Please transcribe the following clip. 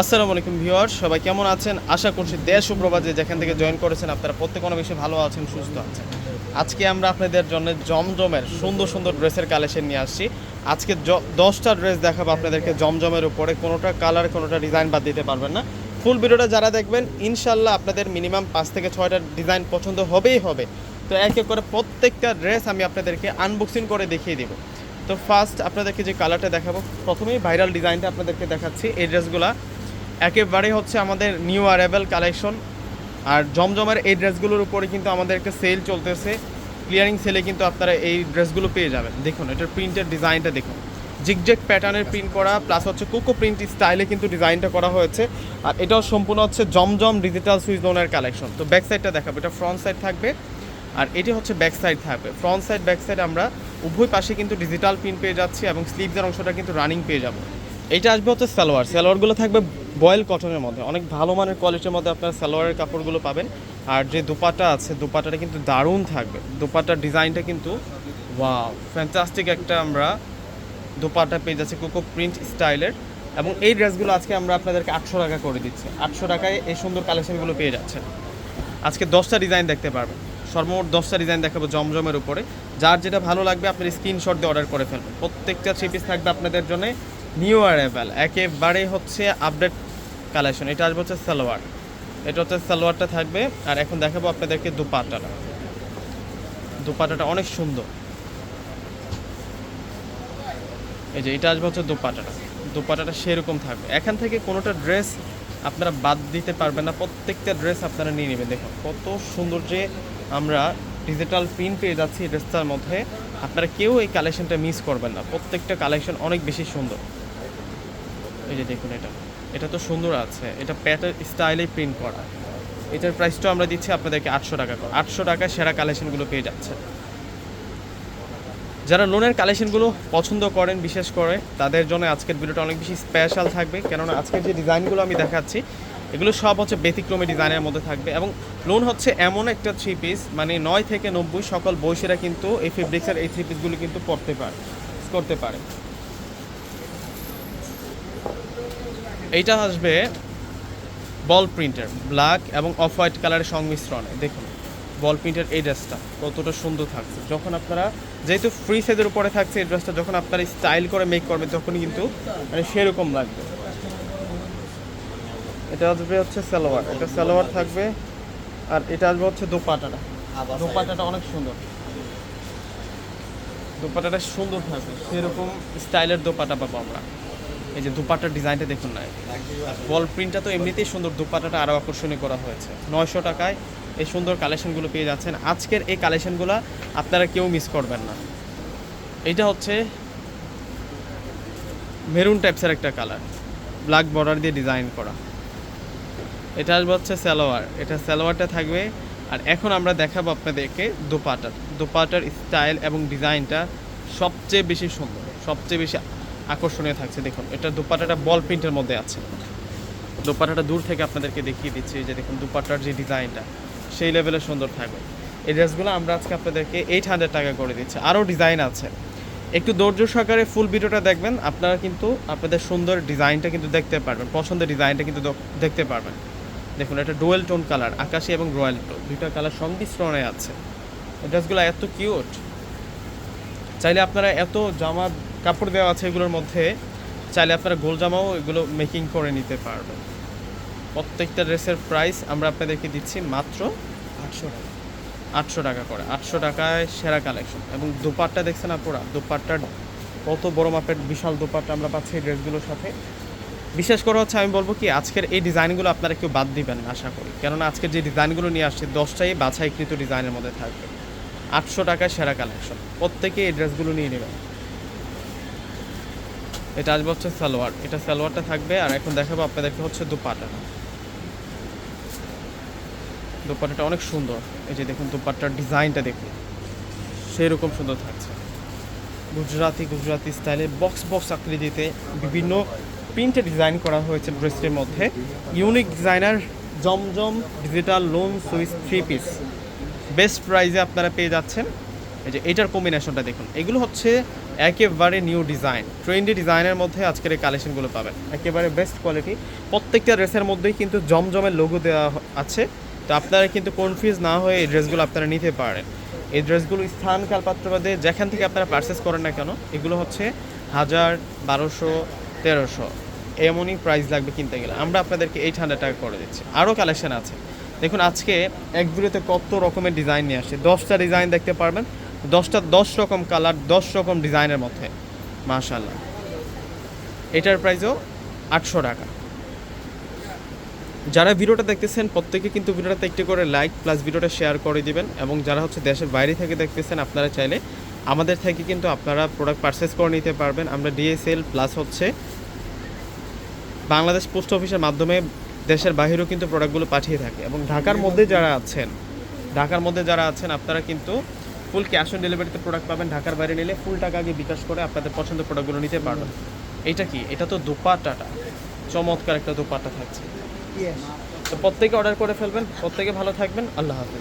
আসসালামু আলাইকুম ভিউয়ার, সবাই কেমন আছেন? আশা করছি দেশ ও প্রবাদে যেখান থেকে জয়েন করেছেন, আপনারা প্রত্যেক অনেক বেশি ভালো আছেন, সুস্থ আছেন। আজকে আমরা আপনাদের জন্য জমজমের, সুন্দর সুন্দর ড্রেসের কালেকশন নিয়ে আসছি। আজকে দশটা ড্রেস দেখাবো আপনাদেরকে জমজমের উপরে, কোনোটা কালার কোনোটা ডিজাইন বাদ দিতে পারবেন না। ফুল ভিডিওটা যারা দেখবেন ইনশাল্লাহ আপনাদের মিনিমাম পাঁচ থেকে ছয়টা ডিজাইন পছন্দ হবেই হবে। তো এক এক করে প্রত্যেকটা ড্রেস আমি আপনাদেরকে আনবক্সিং করে দেখিয়ে দিব। তো ফার্স্ট আপনাদেরকে যে কালারটা দেখাবো, প্রথমেই ভাইরাল ডিজাইনটা আপনাদেরকে দেখাচ্ছি, এই ড্রেসগুলা। একেবারে হচ্ছে আমাদের নিউ অ্যারাইভেল কালেকশন আর জমজমের এই ড্রেসগুলোর উপরে কিন্তু আমাদেরকে সেল চলতেছে। ক্লিয়ারিং সেলে কিন্তু আপনারা এই ড্রেসগুলো পেয়ে যাবেন। দেখুন, এটার প্রিন্টের ডিজাইনটা দেখুন। জিগজেক প্যাটার্নের প্রিন্ট করা প্লাস হচ্ছে কোকো প্রিন্ট স্টাইলে কিন্তু ডিজাইনটা করা হয়েছে। আর এটাও সম্পূর্ণ হচ্ছে জমজম ডিজিটাল সুইচ লোনের কালেকশন তো ব্যাক সাইডটা দেখাবো, এটা ফ্রন্ট সাইড থাকবে। আর এটি হচ্ছে ব্যাক সাইড থাকবে। ফ্রন্ট সাইড ব্যাক সাইড আমরা উভয় পাশে কিন্তু ডিজিটাল প্রিন্ট পেয়ে যাচ্ছি এবং স্লিভসের অংশটা কিন্তু রানিং পেয়ে যাব। এইটা আসবে হচ্ছে সালোয়ার। সালোয়ারগুলো থাকবে বয়েল কটনের মধ্যে। অনেক ভালো মানের কোয়ালিটির মধ্যে আপনার সালোয়ারের কাপড়গুলো পাবেন। আর যে দুপাটা আছে, দুপাটাটা কিন্তু দারুণ থাকবে। দুপাটার ডিজাইনটা কিন্তু, ওয়াও, ফ্যান্টাস্টিক একটা আমরা দুপাটা পেয়ে যাচ্ছে কোকো প্রিন্ট স্টাইলের। এবং এই ড্রেসগুলো আজকে আমরা আপনাদেরকে আটশো টাকা করে দিচ্ছি। আটশো টাকায় এই সুন্দর কালেকশনগুলো পেয়ে যাচ্ছেন। আজকে দশটা ডিজাইন দেখতে পারবেন। সর্বমোট দশটা ডিজাইন দেখাবো জমজমের উপরে। যার যেটা ভালো লাগবে আপনি স্ক্রিনশট দিয়ে অর্ডার করে ফেলবেন। প্রত্যেকটা থ্রি পিস থাকবে আপনাদের জন্য নিউ অ্যারাইভেল একেবারেই হচ্ছে আপডেট কালেকশন এটা আসবে হচ্ছে সালোয়ার। এটা হচ্ছে সালোয়ারটা থাকবে, আর এখন দেখাবো আপনাদেরকে দুপাটাটা দুপাটাটা অনেক সুন্দর। এই যে এটা আসবে হচ্ছে দুপাটাটা দুপাটাটা সেরকম থাকবে। এখান থেকে কোনোটা ড্রেস আপনারা বাদ দিতে পারবেন না, প্রত্যেকটা ড্রেস আপনারা নিয়ে নেবেন। দেখুন, কত সুন্দর যে আমরা ডিজিটাল প্রিন্ট পেয়ে যাচ্ছি ড্রেসটার মধ্যে, আপনারা কেউ এই কালেকশনটা মিস করবেন না। প্রত্যেকটা কালেকশন অনেক বেশি সুন্দর। এই যে দেখুন এটা। এটা তো সুন্দর আছে। এটা প্যাটার স্টাইলে প্রিন্ট করা। এটার প্রাইসটাও আমরা দিচ্ছি আপনাদেরকে আটশো টাকা করে। আটশো টাকায় সেরা কালেকশনগুলো পেয়ে যাচ্ছে যারা লোনের কালেকশনগুলো পছন্দ করেন, বিশেষ করে, তাদের জন্য আজকের ভিডিওটা অনেক বেশি স্পেশাল থাকবে। কেননা আজকের যে ডিজাইনগুলো আমি দেখাচ্ছি, এগুলো সব হচ্ছে ব্যতিক্রমী ডিজাইনের মধ্যে থাকবে। এবং লোন হচ্ছে এমন একটা থ্রি পিস মানে নয় থেকে নব্বই, সকল বয়সীরা কিন্তু এই ফেব্রিক্সের এই থ্রি পিসগুলো কিন্তু পরতে পারে করতে পারে। এইটা আসবে বল প্রিন্টার ব্ল্যাক এবং অফ হোয়াইট কালারের সংমিশ্রণে। দেখুন বল প্রিন্টের এই ড্রেসটা কতটা সুন্দর থাকছে। যখন আপনারা, যেহেতু ফ্রি সাইজের উপরে থাকছে এই ড্রেসটা যখন আপনারা স্টাইল করে মেক করবেন, তখনই কিন্তু মানে সেরকম লাগবে। এটা আসবে হচ্ছে সালোয়ার। এটা সালোয়ার থাকবে আর এটা আসবে হচ্ছে দোপাটাটা দোপাটাটা অনেক সুন্দর। দোপাটাটা সুন্দর থাকবে। সেরকম স্টাইলের দোপাটা পাবো আমরা। এই যে দুপাটার ডিজাইনটা দেখুন না। বল প্রিন্টটা তো এমনিতেই সুন্দর দুপাটাটা আরও আকর্ষণীয় করা হয়েছে। নয়শো টাকায় এই সুন্দর কালেকশনগুলো পেয়ে যাচ্ছেন। আজকের এই কালেকশনগুলো আপনারা কেউ মিস করবেন না। এটা হচ্ছে মেরুন টাইপসের একটা কালার ব্ল্যাক বর্ডার দিয়ে ডিজাইন করা। এটা আসবে হচ্ছে সালোয়ার। এটা সালোয়ারটা থাকবে। আর এখন আমরা দেখাবো আপনাদেরকে দোপাটার দোপাটার স্টাইল এবং ডিজাইনটা সবচেয়ে বেশি সুন্দর, সবচেয়ে বেশি আকর্ষণীয় থাকছে, দেখুন। এটা দুপাটাটা বল প্রিন্টের মধ্যে আছে। দুপাটাটা দূর থেকে আপনাদেরকে দেখিয়ে দিচ্ছি যে দেখুন, দোপাটার যে ডিজাইনটা সেই লেভেলে সুন্দর থাকবে। এই ড্রেসগুলো আমরা আজকে আপনাদেরকে এইট হান্ড্রেড টাকা করে দিচ্ছি। আরও ডিজাইন আছে। একটু ধৈর্য সহকারে ফুল ভিডিওটা দেখবেন, আপনারা কিন্তু আপনাদের সুন্দর ডিজাইনটা কিন্তু দেখতে পারবেন, পছন্দের ডিজাইনটা কিন্তু দেখতে পারবেন। দেখুন, এটা ডুয়েল টোন কালার আকাশি এবং রয়্যাল টোন দুইটা কালার সংমিশ্রণে আছে। ড্রেসগুলো এত কিউট চাইলে আপনারা এত জামা কাপড় দেওয়া আছে এগুলোর মধ্যে চাইলে আপনারা গোল জামাও এগুলো মেকিং করে নিতে পারবেন। প্রত্যেকটা ড্রেসের প্রাইস আমরা আপনাদেরকে দিচ্ছি মাত্র আটশো টাকা। আটশো টাকা করে আটশো টাকায় সেরা কালেকশন এবং দুপাট্টা দেখছেন আপনারা দুপাট্টার কত বড় মাপের বিশাল দুপাট্টা আমরা পাচ্ছি এই ড্রেসগুলোর সাথে। বিশেষ করে হচ্ছে আমি বলব কি আজকের এই ডিজাইনগুলো আপনারা কেউ বাদ দিবেন না আশা করি। কেননা আজকের যে ডিজাইনগুলো নিয়ে আসছে দশটাই বাছাইকৃত ডিজাইনের মধ্যে থাকবে। আটশো টাকায় সেরা কালেকশন প্রত্যেকে এই ড্রেসগুলো নিয়ে নেবেন। এটা আসবে হচ্ছে সালোয়ার। এটা সালোয়ারটা থাকবে, আর এখন দেখাবো আপনাদেরকে হচ্ছে দুপাটা দুপাটাটা অনেক সুন্দর। এই যে দেখুন, দুপাট্টার ডিজাইনটা দেখুন। সেরকম সুন্দর থাকছে। গুজরাতি গুজরাতি স্টাইলে বক্স বক্স আকৃতিতে বিভিন্ন প্রিন্টে ডিজাইন করা হয়েছে ড্রেসটির মধ্যে। Unique designer, Zamzam digital lawn switch three piece. Best প্রাইজে আপনারা পেয়ে যাচ্ছেন। এই যে এটার কম্বিনেশনটা দেখুন। এগুলো হচ্ছে একেবারে নিউ ডিজাইন ট্রেন্ডি ডিজাইনের মধ্যে আজকের এই কালেকশনগুলো পাবেন। একেবারে বেস্ট কোয়ালিটি প্রত্যেকটা ড্রেসের মধ্যেই কিন্তু জমজমের লোগো দেওয়া আছে। তো আপনারা কিন্তু কনফিউজ না হয়ে এই ড্রেসগুলো আপনারা নিতে পারেন। এই ড্রেসগুলো স্থান, কালপাত্রবাদে, যেখান থেকে আপনারা পারচেস করেন না কেন, এগুলো হচ্ছে হাজার, বারোশো, তেরোশো। এমনই প্রাইস লাগবে কিনতে গেলে। আমরা আপনাদেরকে এইট হান্ড্রেড টাকা করে দিচ্ছি। আরও কালেকশন আছে। দেখুন, আজকে এক ভিডিওতে কত রকমের ডিজাইন নিয়ে আসছে। দশটা ডিজাইন দেখতে পারবেন। দশটা, দশ রকম কালার, দশ রকম ডিজাইনের মধ্যে মাশাল্লাহ এটার প্রাইসও আটশো টাকা। যারা ভিডিওটা দেখতেছেন, প্রত্যেকে কিন্তু ভিডিওটাতে একটি করে লাইক প্লাস ভিডিওটা শেয়ার করে দিবেন এবং যারা হচ্ছে দেশের বাইরে থেকে দেখতেছেন, আপনারা চাইলে আমাদের থেকে কিন্তু আপনারা প্রোডাক্ট পারচেস করে নিতে পারবেন। আমরা ডিএসএল প্লাস হচ্ছে বাংলাদেশ পোস্ট অফিসের মাধ্যমে দেশের বাইরেও কিন্তু প্রোডাক্টগুলো পাঠিয়ে থাকে। এবং ঢাকার মধ্যে যারা আছেন, ঢাকার মধ্যে যারা আছেন, আপনারা কিন্তু ফুল ক্যাশ অন ডেলিভারিতে প্রোডাক্ট পাবেন ঢাকার বাইরে নিলে ফুল টাকা আগে বিকাশ করে আপনাদের পছন্দের প্রোডাক্টগুলো নিতে পারবেন। এটা কি? এটা তো দোপাটাটা চমৎকার একটা দোপাটা থাকছে। তো প্রত্যেকে অর্ডার করে ফেলবেন প্রত্যেকে ভালো থাকবেন আল্লাহ হাফিজ।